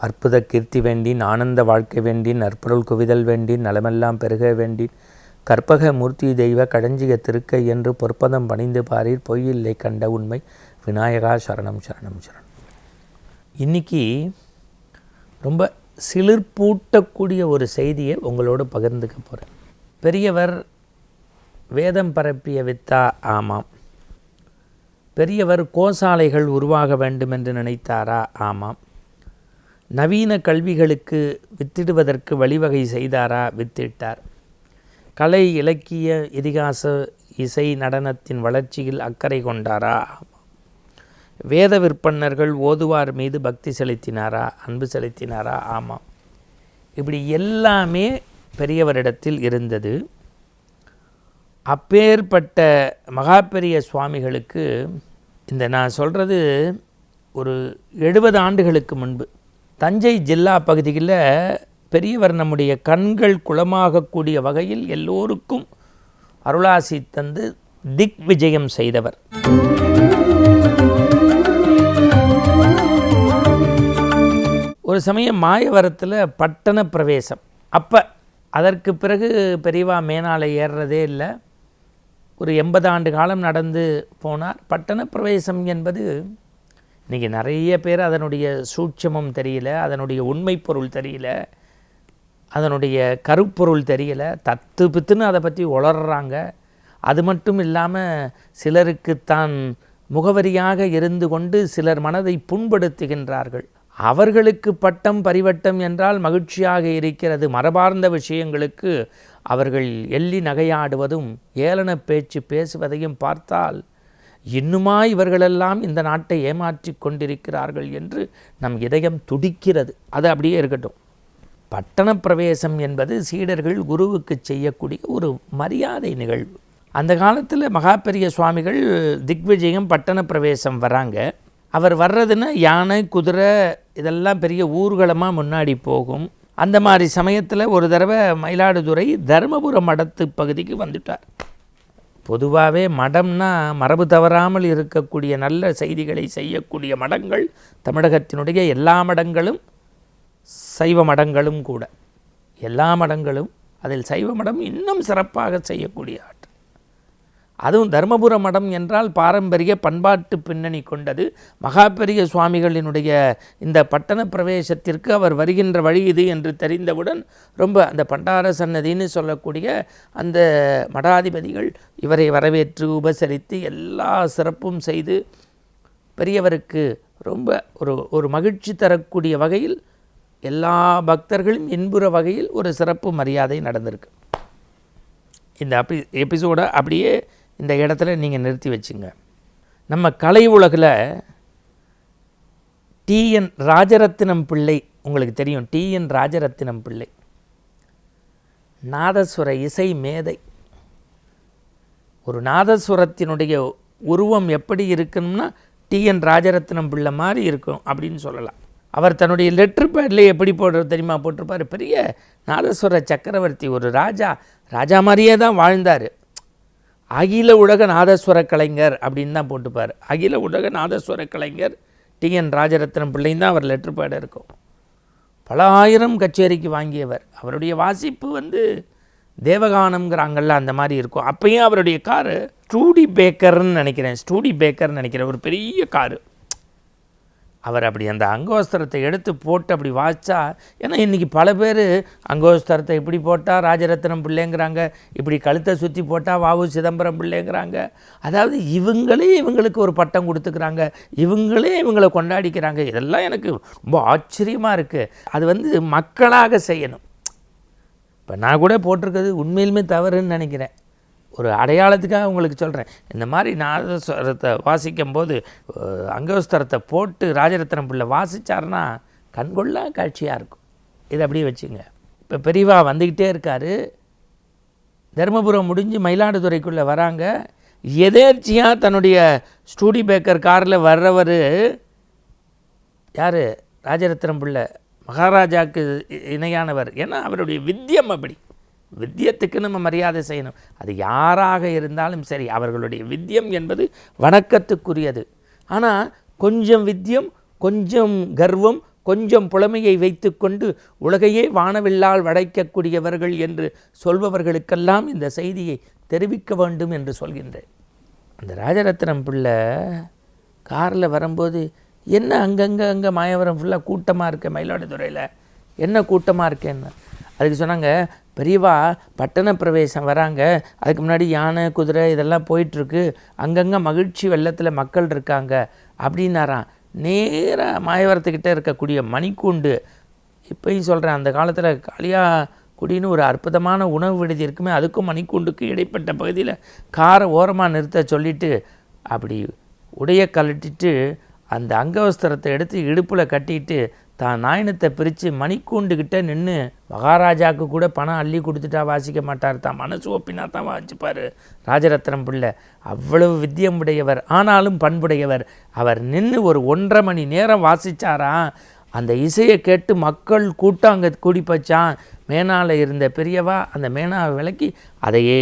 அற்புத கீர்த்தி வேண்டின் ஆனந்த வாழ்க்கை வேண்டின் நற்பொருள் குவிதல் வேண்டின் நலமெல்லாம் பெருக வேண்டின் கற்பக மூர்த்தி தெய்வ கடஞ்சிய திருக்கை என்று பொற்பதம் பணிந்து பாரீர் பொய்யில்லை கண்ட உண்மை. விநாயகா சரணம் சரணம் சரணம். இன்னைக்கு ரொம்ப சிலிர்ப்பூட்டக்கூடிய ஒரு செய்தியை உங்களோடு பகிர்ந்துக்க போகிறேன் பெரியவர் வேதம் பரப்பிய வித்தா ஆமாம். பெரியவர் கோசாலைகள் உருவாக வேண்டும் என்று நினைத்தாரா? ஆமாம். நவீன கல்விகளுக்கு வித்திடுவதற்கு வழிவகை செய்தாரா? வித்திட்டார். கலை இலக்கிய இதிகாச இசை நடனத்தின் வளர்ச்சியில் அக்கறை கொண்டாரா? ஆமாம் வேத விற்பன்னர்கள் ஓதுவார் மீது பக்தி செலுத்தினாரா? அன்பு செலுத்தினாரா? ஆமாம். இப்படி எல்லாமே பெரியவரிடத்தில் இருந்தது. அப்பேற்பட்ட மகாபெரிய சுவாமிகளுக்கு இந்த நான் சொல்கிறது ஒரு எழுபது ஆண்டுகளுக்கு முன்பு. தஞ்சை ஜில்லா பகுதியில் பெரியவர் நம்முடைய கண்கள் குளமாகக்கூடிய வகையில் எல்லோருக்கும் அருளாசி தந்து திக் விஜயம் செய்தவர். ஒரு சமயம் மாயவரத்தில் பட்டண பிரவேசம். அப்போ அதற்கு பிறகு பெரியவா மேனாலை ஏறுறதே இல்லை. ஒரு எண்பது ஆண்டு காலம் நடந்து போனார். பட்டண பிரவேசம் என்பது இன்றைக்கி நிறைய பேர் அதனுடைய சூட்சமம் தெரியல அதனுடைய உண்மை பொருள் தெரியல அதனுடைய கருப்பொருள் தெரியல தத்து பித்துன்னு அதை பற்றி உளர்றாங்க. அது மட்டும் இல்லாமல் சிலருக்கு தான் முகவரியாக இருந்து கொண்டு சிலர் மனதை புண்படுத்துகின்றார்கள். அவர்களுக்கு பட்டம் பரிவட்டம் என்றால் மகிழ்ச்சியாக இருக்கிறது. மரபார்ந்த விஷயங்களுக்கு அவர்கள் எள்ளி நகையாடுவதும் ஏளன பேச்சு பேசுவதையும் பார்த்தால் இன்னுமா இவர்களெல்லாம் இந்த நாட்டை ஏமாற்றி கொண்டிருக்கிறார்கள் என்று நம் இதயம் துடிக்கிறது. அது அப்படியே இருக்கட்டும். பட்டண பிரவேசம் என்பது சீடர்கள் குருவுக்கு செய்யக்கூடிய ஒரு மரியாதை நிகழ்வு. அந்த காலத்தில் மகாபெரிய சுவாமிகள் திக்விஜயம் பட்டண பிரவேசம் வராங்க. அவர் வர்றதுன்னா யானை குதிரை இதெல்லாம் பெரிய ஊர்வலமாக முன்னாடி போகும். அந்த மாதிரி சமயத்தில் ஒரு தடவை மயிலாடுதுறை தருமபுரம் மடத்து பகுதிக்கு வந்துட்டார். பொதுவாகவே மடம்னா மரபு தவறாமல் இருக்கக்கூடிய நல்ல செய்திகளை செய்யக்கூடிய மடங்கள் தமிழகத்தினுடைய எல்லா மடங்களும் சைவ மடங்களும் கூட. எல்லா மடங்களும் அதில் சைவ மடம் இன்னும் சிறப்பாக செய்யக்கூடிய ஆட்கள் அதுவும் தருமபுர மடம் என்றால் பாரம்பரிய பண்பாட்டு பின்னணி கொண்டது. மகாபெரிய சுவாமிகளினுடைய இந்த பட்டண பிரவேசத்திற்கு அவர் வருகின்ற வழி இது என்று தெரிந்தவுடன் ரொம்ப அந்த பண்டார சன்னதின்னு சொல்லக்கூடிய அந்த மடாதிபதிகள் இவரை வரவேற்று உபசரித்து எல்லா சிறப்பும் செய்து பெரியவருக்கு ரொம்ப ஒரு ஒரு மகிழ்ச்சி தரக்கூடிய வகையில் எல்லா பக்தர்களும் இன்புற வகையில் ஒரு சிறப்பு மரியாதை நடந்திருக்கு. இந்த அப்படி எபிசோடை அப்படியே இந்த இடத்துல நீங்கள் நிறுத்தி வச்சுங்க. நம்ம கலை உலகில் டிஎன் ராஜரத்தினம் பிள்ளை உங்களுக்கு தெரியும். டிஎன் ராஜரத்தினம் பிள்ளை. நாதஸ்வர இசை மேதை. ஒரு நாதஸ்வரத்தினுடைய உருவம் எப்படி இருக்கணும்னா டிஎன் ராஜரத்னம் பிள்ளை மாதிரி இருக்கும் அப்படின்னு சொல்லலாம். அவர் தன்னுடைய லெட்டர் பேடில் எப்படி போடுறது தெரியுமா? போட்டிருப்பார். பெரிய நாதஸ்வர சக்கரவர்த்தி ஒரு ராஜா. ராஜா மாதிரியே தான் வாழ்ந்தார். அகில உலக நாதஸ்வர கலைஞர் அப்படின்னு தான் போட்டுப்பார். அகில உலக நாதஸ்வர கலைஞர் டிஎன் ராஜரத்னம் பிள்ளைன்னு தான் அவர் லெட்டர் பேட இருக்கும். பல ஆயிரம் கச்சேரிக்கு வாங்கியவர். அவருடைய வாசிப்பு வந்து தேவகானம்ங்கிறாங்கல்ல அந்த மாதிரி இருக்கும். அப்பயும் அவருடைய காரு ஸ்டூடி பேக்கர்னு நினைக்கிறேன். ஸ்டூடி பேக்கர்னு நினைக்கிறேன். ஒரு பெரிய காரு. அவர் அப்படி அந்த அங்கோஸ்திரத்தை எடுத்து போட்டு அப்படி வாச்சா ஏன்னா இன்றைக்கி பல பேர் அங்கோஸ்திரத்தை இப்படி போட்டால் ராஜரத்னம் பிள்ளைங்கிறாங்க இப்படி கழுத்தை சுற்றி போட்டால் வாவு சிதம்பரம் பிள்ளைங்கிறாங்க. அதாவது இவங்களே இவங்களுக்கு ஒரு பட்டம் கொடுத்துக்கிறாங்க இவங்களே இவங்களை கொண்டாடிக்கிறாங்க. இதெல்லாம் எனக்கு ரொம்ப ஆச்சரியமாக இருக்குது அது வந்து மக்களாக செய்யணும். இப்போ நான் கூட போட்டிருக்கிறது உண்மையிலுமே தவறுன்னு நினைக்கிறேன். ஒரு அடையாளத்துக்காக உங்களுக்கு சொல்கிறேன் இந்த மாதிரி நாதஸ்வரத்தை வாசிக்கும் போது அங்கஸ்தரத்தை போட்டு ராஜரத்னம் பிள்ளை வாசித்தார்னா கண்கொள்ளா காட்சியாக இருக்கும். இதை அப்படியே வச்சுங்க. இப்போ பெரியவா வந்துக்கிட்டே இருக்கார். தருமபுரம் முடிஞ்சு மயிலாடுதுறைக்குள்ளே வராங்க. எதேர்ச்சியாக தன்னுடைய ஸ்டூடி பேக்கர் காரில் வர்றவர் யார்? ராஜரத்னம் பிள்ளை. மகாராஜாவுக்கு இணையானவர். ஏன்னா அவருடைய வித்தியம் அப்படி. வித்தியத்துக்கு நம்ம மரியாதை செய்யணும். அது யாராக இருந்தாலும் சரி அவர்களுடைய வித்தியம் என்பது வணக்கத்துக்குரியது. ஆனால் கொஞ்சம் வித்தியம் கொஞ்சம் கர்வம் கொஞ்சம் புலமையை வைத்துக்கொண்டு உலகையே வானவில்லால் வடைக்கக்கூடியவர்கள் என்று சொல்பவர்களுக்கெல்லாம் இந்த செய்தியை தெரிவிக்க வேண்டும் என்று சொல்கின்றேன். அந்த ராஜரத்னம் பிள்ளை காரில் வரும்போது என்ன அங்கங்கே அங்கே மாயவரம் ஃபுல்லாக கூட்டமாக இருக்க மயிலாடுதுறையில்? என்ன கூட்டமாக இருக்கேன்னு? அதுக்கு சொன்னாங்க பெரியவா பட்டண பிரவேசம் வராங்க. அதுக்கு முன்னாடி யானை குதிரை இதெல்லாம் போயிட்டுருக்கு. அங்கங்கே மகிழ்ச்சி வெள்ளத்தில் மக்கள் இருக்காங்க அப்படின்னாராம். நேராக மாயவரத்துக்கிட்ட இருக்கக்கூடிய மணிக்கூண்டு. இப்பயும் சொல்கிறேன் அந்த காலத்தில் காளியா குடின்னு ஒரு அற்புதமான உணவு விடுதி இருக்குமே அதுக்கும் மணிக்கூண்டுக்கு இடைப்பட்ட பகுதியில் காரை ஓரமாக நிறுத்த சொல்லிட்டு அப்படி உடைய கழட்டிட்டு அந்த அங்கவஸ்திரத்தை எடுத்து இடுப்பில் கட்டிட்டு தான் நாயனத்தை பிரித்து மணிக்கூண்டுக்கிட்ட நின்று மகாராஜாவுக்கு கூட பணம் அள்ளி கொடுத்துட்டா வாசிக்க மாட்டார். தான் மனசு ஒப்பினா தான் வாசிப்பார். ராஜரத்னம் பிள்ளை அவ்வளவு வித்தியம் உடையவர் ஆனாலும் பண்புடையவர். அவர் நின்று ஒரு ஒன்றரை மணி நேரம் வாசிச்சாராம் அந்த இசையை கேட்டு மக்கள் கூட்டம் அங்கே கூடி போச்சான் மேனாவில் இருந்த பெரியவா அந்த மேனாவை விளக்கி அதையே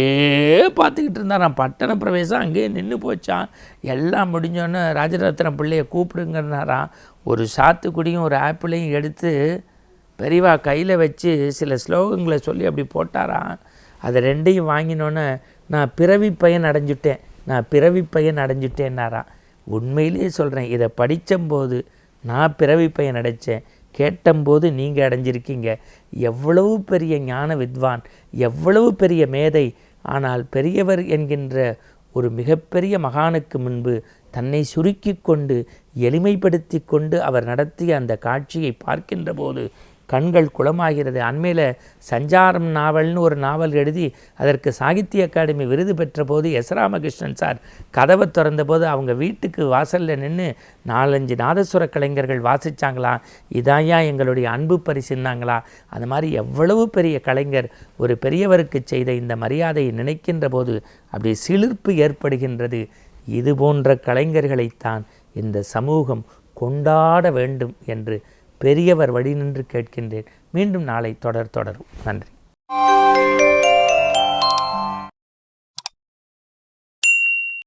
பார்த்துக்கிட்டு இருந்தாராம். பட்டண பிரவேசம் அங்கேயே நின்று போச்சான் எல்லாம் முடிஞ்சோன்னே ராஜரத்ன பிள்ளைய கூப்பிடுங்கன்னாராம். ஒரு சாத்துக்குடியும் ஒரு ஆப்பிளையும் எடுத்து பெரியவா கையில் வச்சு சில ஸ்லோகங்களை சொல்லி அப்படி போட்டாராம். அதை ரெண்டையும் வாங்கினோன்னே நான் பிறவி பையன் அடைஞ்சிட்டேன். நான் பிறவி பையன் அடைஞ்சிட்டேன்னாராம். உண்மையிலேயே சொல்கிறேன் இதை படித்தம்போது நான் பிறவி பையன் அடைச்சேன். கேட்டம்போது நீங்கள் அடைஞ்சிருக்கீங்க. எவ்வளவு பெரிய ஞான வித்வான் எவ்வளவு பெரிய மேதை ஆனால் பெரியவர் என்கின்ற ஒரு மிகப்பெரிய மகானுக்கு முன்பு தன்னை சுருக்கி கொண்டு எளிமைப்படுத்தி கொண்டு அவர் நடத்திய அந்த காட்சியை பார்க்கின்ற போது கண்கள் குளமாகிறது. அண்மையில் சஞ்சாரம் நாவல்னு ஒரு நாவல் எழுதி அதற்கு சாகித்ய அகாடமி விருது பெற்ற போது எஸ் ராமகிருஷ்ணன் சார் கதவை திறந்தபோது அவங்க வீட்டுக்கு வாசலில் நின்று நாலஞ்சு நாதஸ்வர கலைஞர்கள் வாசித்தாங்களா இதாயா எங்களுடைய அன்பு பரிசுன்னாங்களா? அந்த மாதிரி எவ்வளவு பெரிய கலைஞர் ஒரு பெரியவருக்கு செய்த இந்த மரியாதையை நினைக்கின்ற போது அப்படி சிலிர்ப்பு ஏற்படுகின்றது. இது போன்ற கலைஞர்களைத்தான் இந்த சமூகம் கொண்டாட வேண்டும் என்று பெரியவர் வழி நின்று கேட்கின்றேன். மீண்டும் நாளை தொடர் தொடரும். நன்றி.